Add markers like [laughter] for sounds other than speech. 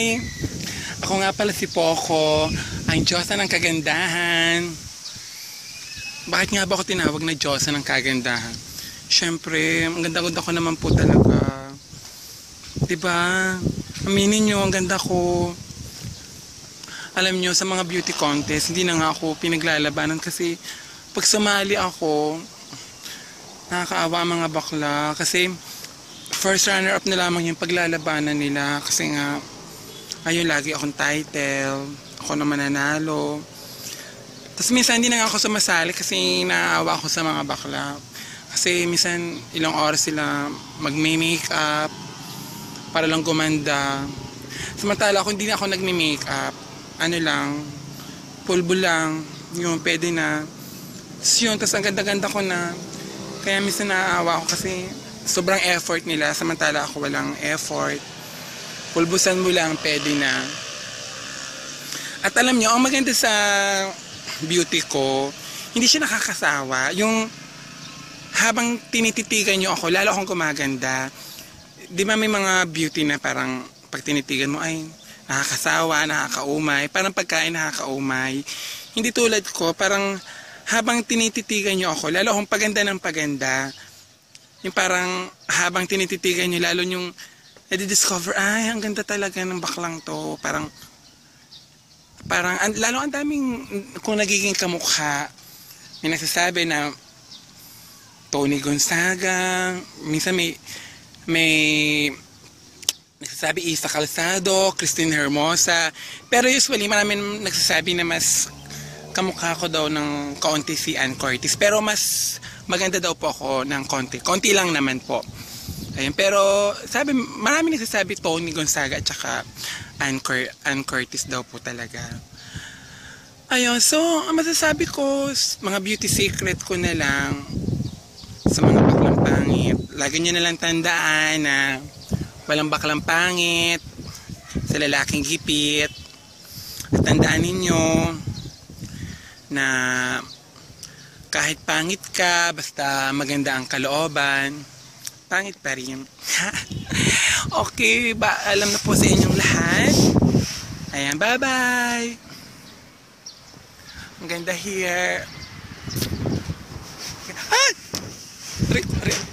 Hi! Ako nga pala si Poco, ang Diyosa ng kagandahan. Bakit nga ba ako tinawag na Diyosa ng kagandahan? Siyempre, ang ganda-ganda ko naman po talaga. Diba? Aminin nyo, ang ganda ko. Alam nyo, sa mga beauty contest, hindi na nga ako pinaglalabanan kasi pag sumali ako, nakakaawa mga bakla kasi first runner up na lamang yung paglalabanan nila kasi nga ayun lagi akong title. Ako na mananalo. Tapos minsan hindi na ako sumasali kasi naawa ako sa mga bakla. Kasi minsan ilang oras sila magme-makeup para lang gumanda. Samantala ako hindi na ako nagme-makeup ano lang pulbo lang yung pwede na. Tapos yun, tapos ang ganda-ganda ko na. Kaya minsan naaawa ako kasi sobrang effort nila. Samantala ako walang effort pulbusan mo lang pwede na. At alam nyo ang maganda sa beauty ko hindi siya nakakasawa. Yung habang tinititigan nyo ako lalo akong gumaganda. Di ba may mga beauty na parang pag tinitigan mo ay nakakasawa, nakakaumay. Parang pagkain nakakaumay. Hindi tulad ko parang habang tinititigan nyo ako lalo akong paganda ng paganda. Yung parang habang tinititigan nyo, lalo yung nadi-discover, ay, ang ganda talaga ng baklang to. Parang, parang, an, lalo ang daming, kung nagiging kamukha, may nagsasabi na, Tony Gonzaga, minsan may, may, nagsasabi Isa Calzado, Christine Hermosa, pero usually maraming nagsasabi na mas kamukha ko daw ng kaunti si Ann Curtis. Pero mas maganda daw po ako ng konti. Konti lang naman po. Ayun, pero sabi, marami nagsasabi Tony Gonzaga at saka Ann, Cur Curtis daw po talaga. Ayun, so ang masasabi ko, mga beauty secret ko na lang sa mga baklang pangit. Lagi nyo na lang tandaan na walang baklang pangit sa lalaking gipit. At tandaan ninyo na kahit pangit ka, basta maganda ang kalooban, pangit pa rin. [laughs] okay, ba, alam na po sa inyong lahat. Ayan, bye-bye! Ang ganda here. Ah! Re, re,